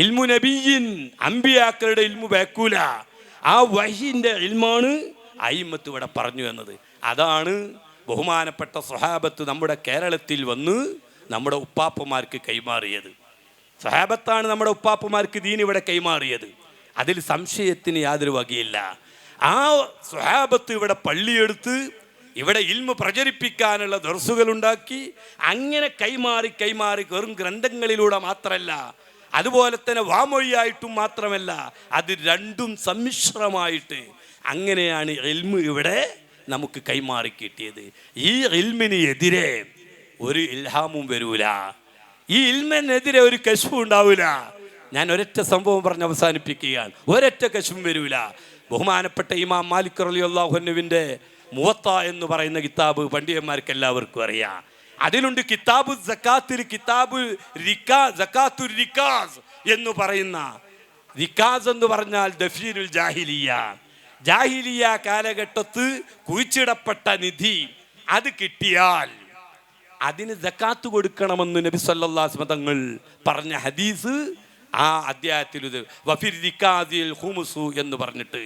ഇൽമു നബിയിൻ അമ്പിയാക്കളുടെ ഇൽമു വേക്കൂല ആ വഹിന്റെ ഇൽമാണ് അയിമത്ത് ഇവിടെ പറഞ്ഞു എന്നത്. അതാണ് ബഹുമാനപ്പെട്ട സ്വഹാബത്ത് നമ്മുടെ കേരളത്തിൽ വന്ന് നമ്മുടെ ഉപ്പാപ്പമാർക്ക് കൈമാറിയത്. സ്വഹാബത്താണ് നമ്മുടെ ഉപ്പാപ്പമാർക്ക് ദീൻ ഇവിടെ കൈമാറിയത്. അതിൽ സംശയത്തിന് യാതൊരു വകയില്ല. ആ സ്വഹാബത്ത് ഇവിടെ പള്ളിയെടുത്ത് ഇവിടെ ഇൽമ പ്രചരിപ്പിക്കാനുള്ള ദർസുകളുണ്ടാക്കി അങ്ങനെ കൈമാറി കൈമാറി വെറും ഗ്രന്ഥങ്ങളിലൂടെ മാത്രമല്ല അതുപോലെ തന്നെ വാമൊഴിയായിട്ടും മാത്രമല്ല അത് രണ്ടും സമ്മിശ്രമായിട്ട് അങ്ങനെയാണ് എൽമ് ഇവിടെ നമുക്ക് കൈമാറി കിട്ടിയത്. ഈ എൽമിന് എതിരെ ഒരു ഇൽഹാമും വരൂല. ഈ ഇൽമിനെതിരെ ഒരു കശുവും ഉണ്ടാവില്ല ഞാൻ ഒരൊറ്റ സംഭവം പറഞ്ഞ് അവസാനിപ്പിക്കുകയാണ്. ഒരൊറ്റ കശുവും വരൂല. ബഹുമാനപ്പെട്ട ഇമാം മാലിക് അലി അള്ളാഹുനുവിന്റെ മുവത്ത എന്ന് പറയുന്ന കിതാബ് പണ്ഡിതന്മാർക്ക് എല്ലാവർക്കും അറിയാം. അതിലുണ്ട് കിതാബ് സക്കാത്തിൽ കിതാബ് റിക്കാ സക്കാത്തു റിക്കാസ് എന്ന് പറയുന്ന. റിക്കാസ് എന്ന് പറഞ്ഞാൽ ദഫീനുൽ ജാഹിലിയ. ജാഹിലിയ കാലഘട്ടത്ത് കുഴിച്ചിടപ്പെട്ട നിധി. അത് കിട്ടിയാൽ അതിന് ജക്കാത്ത് കൊടുക്കണമെന്ന് നബി സല്ലല്ലാഹു തങ്ങൾ പറഞ്ഞ ഹദീസ് ആ അധ്യായത്തിൽ വഫിർ റിക്കാസിൽ ഹുമുസു എന്ന് പറഞ്ഞിട്ട്.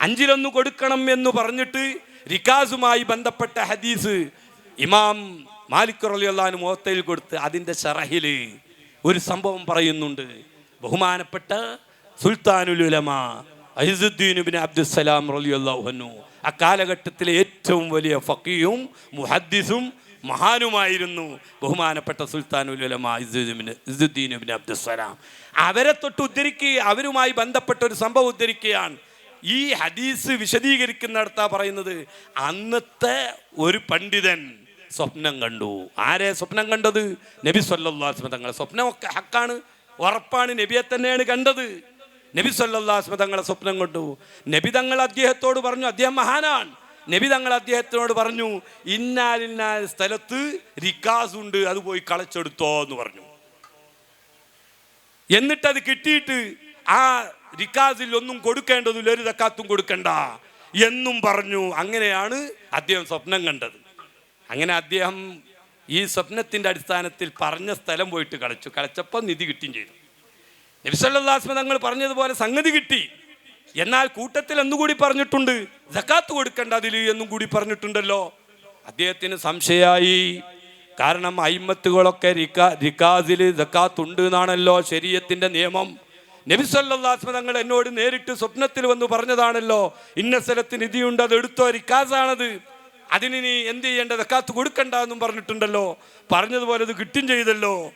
അഞ്ചിലൊന്ന് കൊടുക്കണം എന്ന് പറഞ്ഞിട്ട് റിക്കാസുമായി ബന്ധപ്പെട്ട ഹദീസ് ഇമാം മാലിക് റലിയുള്ള മുഖത്തയിൽ കൊടുത്ത് അതിന്റെ ഷറഹിൽ ഒരു സംഭവം പറയുന്നുണ്ട്. ബഹുമാനപ്പെട്ട സുൽത്താനുലുലമ ഉലമ അബ്ദുസലാം അൻഹു. ആ കാലഘട്ടത്തിലെ ഏറ്റവും വലിയ ഫക്കീയും മുഹദ്ദിസും മഹാനുമായിരുന്നു ബഹുമാനപ്പെട്ട സുൽത്താനുൽ ഉലമ അബ്ദുസലാം അവരെ തൊട്ട് ഉദ്ധരിക്കുക അവരുമായി ബന്ധപ്പെട്ട ഒരു സംഭവം ഉദ്ധരിക്കുകയാണ്. ഈ ഹദീസ് വിശദീകരിക്കുന്നിടത്താ പറയുന്നത് അന്നത്തെ ഒരു പണ്ഡിതൻ സ്വപ്നം കണ്ടു. ആരെ സ്വപ്നം കണ്ടത്? നബി സല്ലാസ്മ തങ്ങളെ സ്വപ്നമൊക്കെ ഹക്കാണ്. ഉറപ്പാണ് നബിയെ തന്നെയാണ് കണ്ടത്. നബി സല്ലാസ്മ തങ്ങളെ സ്വപ്നം കണ്ടു. നബി തങ്ങൾ അദ്ദേഹത്തോട് പറഞ്ഞു അദ്ദേഹം മഹാനാണ്. നബി തങ്ങൾ അദ്ദേഹത്തിനോട് പറഞ്ഞു ഇന്നാലിന്നാൽ സ്ഥലത്ത് റിക്കാസ് ഉണ്ട് അത് പോയി കളച്ചെടുത്തോ എന്ന് പറഞ്ഞു. എന്നിട്ട് അത് കിട്ടിയിട്ട് ആ റിക്കാസിൽ ഒന്നും കൊടുക്കേണ്ടതില്ല ഒരു തക്കാത്തും കൊടുക്കണ്ട എന്നും പറഞ്ഞു. അങ്ങനെയാണ് അദ്ദേഹം സ്വപ്നം കണ്ടത്. അങ്ങനെ അദ്ദേഹം ഈ സ്വപ്നത്തിന്റെ അടിസ്ഥാനത്തിൽ പറഞ്ഞ സ്ഥലം പോയിട്ട് കളിച്ചു. കളിച്ചപ്പോൾ നിധി കിട്ടുകയും ചെയ്തു. നബിസല്ലാസ്മ തങ്ങൾ പറഞ്ഞതുപോലെ സംഗതി കിട്ടി. എന്നാൽ കൂട്ടത്തിൽ എന്നുകൂടി പറഞ്ഞിട്ടുണ്ട്. ജക്കാത്ത് കൊടുക്കേണ്ട അതിൽ എന്നും കൂടി പറഞ്ഞിട്ടുണ്ടല്ലോ. അദ്ദേഹത്തിന് സംശയമായി. കാരണം അയിമത്തുകളൊക്കെ റിക്കാ റിക്കാസിൽ ജക്കാത്ത് ഉണ്ട് എന്നാണല്ലോ ശരീരത്തിന്റെ നിയമം. നബിസല്ലാസ്മ തങ്ങൾ എന്നോട് നേരിട്ട് സ്വപ്നത്തിൽ വന്ന് പറഞ്ഞതാണല്ലോ. ഇന്ന സ്ഥലത്ത് നിധിയുണ്ട് അത് എടുത്തോ റിക്കാസാണത്. അതിന് നീ എന്ത് ചെയ്യേണ്ട? ദക്കാത്ത് കൊടുക്കണ്ട എന്നും പറഞ്ഞിട്ടുണ്ടല്ലോ. പറഞ്ഞതുപോലെ അത് കിട്ടും ചെയ്തല്ലോ.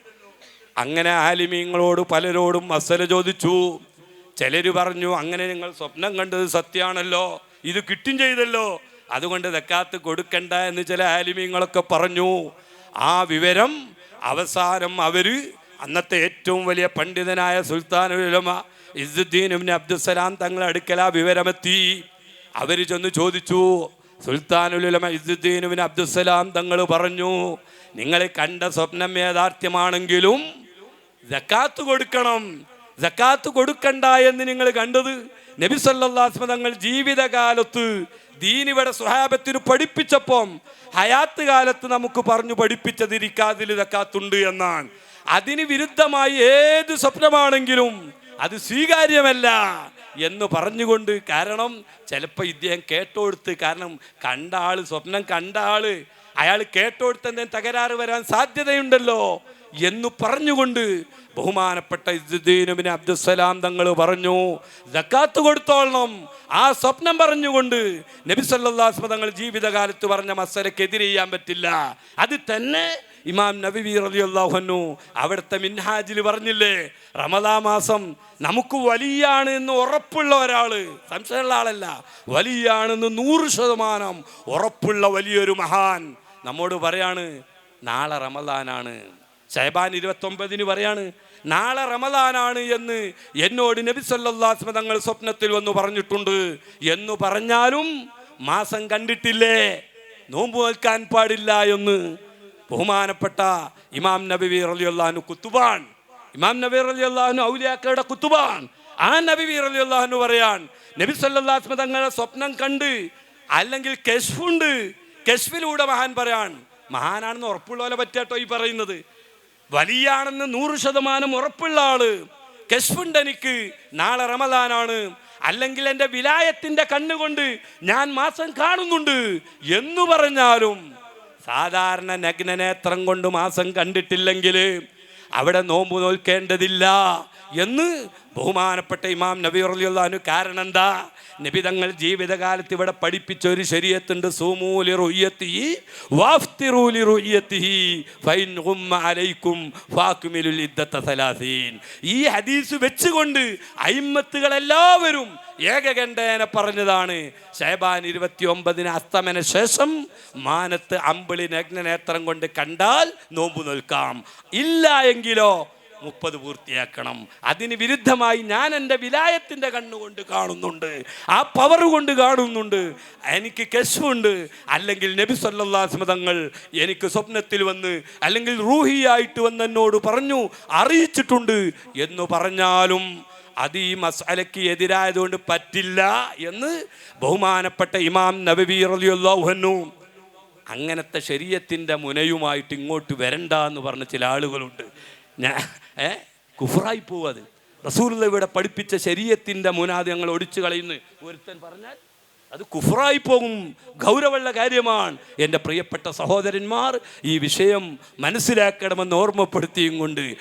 അങ്ങനെ ആലിമീങ്ങളോട് പലരോടും മസല ചോദിച്ചു. ചിലർ പറഞ്ഞു അങ്ങനെ നിങ്ങൾ സ്വപ്നം കണ്ടത് സത്യമാണല്ലോ. ഇത് കിട്ടും ചെയ്തല്ലോ. അതുകൊണ്ട് ദക്കാത്ത് കൊടുക്കണ്ട എന്ന് ചില ആലിമീങ്ങളൊക്കെ പറഞ്ഞു. ആ വിവരം അവസാനം അവർ അന്നത്തെ ഏറ്റവും വലിയ പണ്ഡിതനായ സുൽത്താൻ ഉലമ ഇസുദ്ദീൻ അബ്ദുസലാം തങ്ങളെ അടുക്കൽ ആ വിവരമെത്തി. അവർ ചെന്ന് ചോദിച്ചു സുൽത്താനുലുലമ ഇസുദ്ദീൻ ബിൻ അബ്ദുസലാം തങ്ങൾ പറഞ്ഞു നിങ്ങൾ കണ്ട സ്വപ്നം യാഥാർത്ഥ്യമാണെങ്കിലും ജക്കാത്ത് കൊടുക്കണം. ജക്കാത്ത് കൊടുക്കണ്ട എന്ന് നിങ്ങൾ കണ്ടത് നബി സല്ലാസ്മ തങ്ങൾ ജീവിതകാലത്ത് ദീനിവിടെ സ്വഹാബത്തിന് പഠിപ്പിച്ചപ്പം ഹയാത്ത് കാലത്ത് നമുക്ക് പറഞ്ഞു പഠിപ്പിച്ചത് ഇരിക്കാതിൽ ജക്കാത്തുണ്ട് എന്നാണ്. അതിന് വിരുദ്ധമായി ഏത് സ്വപ്നമാണെങ്കിലും അത് സ്വീകാര്യമല്ല. എന്ന് പറഞ്ഞുകൊണ്ട് കാരണം ചിലപ്പോൾ ഇദ്ദേഹം കേട്ടോടുത്ത് കാരണം കണ്ട ആൾ സ്വപ്നം കണ്ട ആൾ അയാൾ കേട്ടോടുത്ത് എന്തെങ്കിലും തകരാറ് വരാൻ സാധ്യതയുണ്ടല്ലോ എന്ന് പറഞ്ഞുകൊണ്ട് ബഹുമാനപ്പെട്ട ഇസുദ്ദീനുബിന് അബ്ദുസലാം തങ്ങൾ പറഞ്ഞു ജക്കാത്ത് കൊടുത്തോളണം. ആ സ്വപ്നം പറഞ്ഞുകൊണ്ട് നബി സല്ലാസ്മ തങ്ങൾ ജീവിതകാലത്ത് പറഞ്ഞ മസലക്കെതിരെ ചെയ്യാൻ പറ്റില്ല. അത് തന്നെ ഇമാം നബി റളിയല്ലാഹു അവിടുത്തെ മിൻഹാജിൽ പറഞ്ഞില്ലേ റമദാ മാസം നമുക്ക് വലിയാണ് എന്ന് ഉറപ്പുള്ള ഒരാൾ സംശയമുള്ള ആളല്ല. വലിയാണെന്ന് നൂറ് ശതമാനം ഉറപ്പുള്ള വലിയൊരു മഹാൻ നമ്മോട് പറയാണ് നാളെ റമദാനാണ്. ഷഹബാൻ ഇരുപത്തൊമ്പതിന് പറയാണ് നാളെ റമദാനാണ് എന്ന് എന്നോട് നബി സല്ലാസ്മ തങ്ങൾ സ്വപ്നത്തിൽ വന്ന് പറഞ്ഞിട്ടുണ്ട്. എന്ന് പറഞ്ഞാലും മാസം കണ്ടിട്ടില്ലേ? നോമ്പ് നിൽക്കാൻ പാടില്ല എന്ന് ബഹുമാനപ്പെട്ട ഇമാം നബി റലിയുള്ളഹാനു കുത്തുബാൻ ഇമാം നബി അള്ളാഹുനു ഔലിയാക്കളുടെ കുത്തുബാൻ ആ നബി അള്ളാഹുനു പറയാൻ നബി സല്ലാസ്മ തങ്ങളുടെ സ്വപ്നം കണ്ട് അല്ലെങ്കിൽ കെഷ്ഫുണ്ട് കെഷ്ഫിലൂടെ മഹാൻ പറയാൻ മഹാനാണെന്ന് ഉറപ്പുള്ള പോലെ പറ്റാട്ടോ ഈ പറയുന്നത്. വലിയാണെന്ന് നൂറ് ശതമാനം ഉറപ്പുള്ള ആൾ കെഷ്ഫുണ്ട് എനിക്ക് നാളെ റമദാനാണ്. അല്ലെങ്കിൽ എന്റെ വിലായത്തിന്റെ കണ്ണുകൊണ്ട് ഞാൻ മാസം കാണുന്നുണ്ട് എന്ന് പറഞ്ഞാലും സാധാരണ നഗ്നനേത്രം കൊണ്ട് മാസം കണ്ടിട്ടില്ലെങ്കിൽ അവിടെ നോമ്പ് നോൽക്കേണ്ടതില്ല. എന്ന് ബഹുമാനപ്പെട്ട ഇമാം നബി അറിയുള്ളതിന് കാരണം എന്താ നബി തങ്ങൾ ജീവിതകാലത്ത് ഇവിടെ പഠിപ്പിച്ച ഒരു ശരീരത്തുണ്ട് സൂമൂലി റുയ്യത്തിഹി വാഫ്തിറൂലി റുയ്യത്തി ഫൈൻ അലൈക്കും ഫാക്കുമിലുൽ ഇദ്ദത്ത സലാസീൻ. ഈ ഹദീസ് വെച്ചുകൊണ്ട് അയിമ്മത്തുകളെല്ലാവരും ഏകകണ്ഠേന പറഞ്ഞതാണ്. ഷഹബാൻ ഇരുപത്തി ഒമ്പതിന് അസ്തമന ശേഷം മാനത്ത് അമ്പിളി നഗ്നനേത്രം കൊണ്ട് കണ്ടാൽ നോമ്പ് നിൽക്കാം. ഇല്ല എങ്കിലോ മുപ്പത് പൂർത്തിയാക്കണം. അതിന് വിരുദ്ധമായി ഞാൻ എന്റെ വിലായത്തിന്റെ കണ്ണുകൊണ്ട് കാണുന്നുണ്ട്. ആ പവർ കൊണ്ട് കാണുന്നുണ്ട്. എനിക്ക് കശുണ്ട് അല്ലെങ്കിൽ നബി സല്ലാസ്മതങ്ങൾ എനിക്ക് സ്വപ്നത്തിൽ വന്ന് അല്ലെങ്കിൽ റൂഹിയായിട്ട് വന്ന് എന്നോട് പറഞ്ഞു അറിയിച്ചിട്ടുണ്ട്. എന്ന് പറഞ്ഞാലും അത് ഈ മസാലയ്ക്ക് എതിരായതുകൊണ്ട് പറ്റില്ല എന്ന് ബഹുമാനപ്പെട്ട ഇമാം റലിയുള്ളാഹു അങ്ങനത്തെ ശരീരത്തിന്റെ മുനയുമായിട്ട് ഇങ്ങോട്ട് വരണ്ട എന്ന് പറഞ്ഞ ചില ആളുകളുണ്ട്. ഞാൻ ഏ? കുഫറായി പോവും അത് റസൂലുള്ള ഇവിടെ പഠിപ്പിച്ച ശരീരത്തിന്റെ മുനാദ് ഞങ്ങൾ ഒടിച്ചു കളയുന്നു. ഒരുത്തൻ പറഞ്ഞാൽ അത് കുഫറായി പോകും. ഗൗരവമുള്ള കാര്യമാണ്. എന്റെ പ്രിയപ്പെട്ട സഹോദരന്മാർ ഈ വിഷയം മനസ്സിലാക്കണമെന്ന് ഓർമ്മപ്പെടുത്തിയും കൊണ്ട്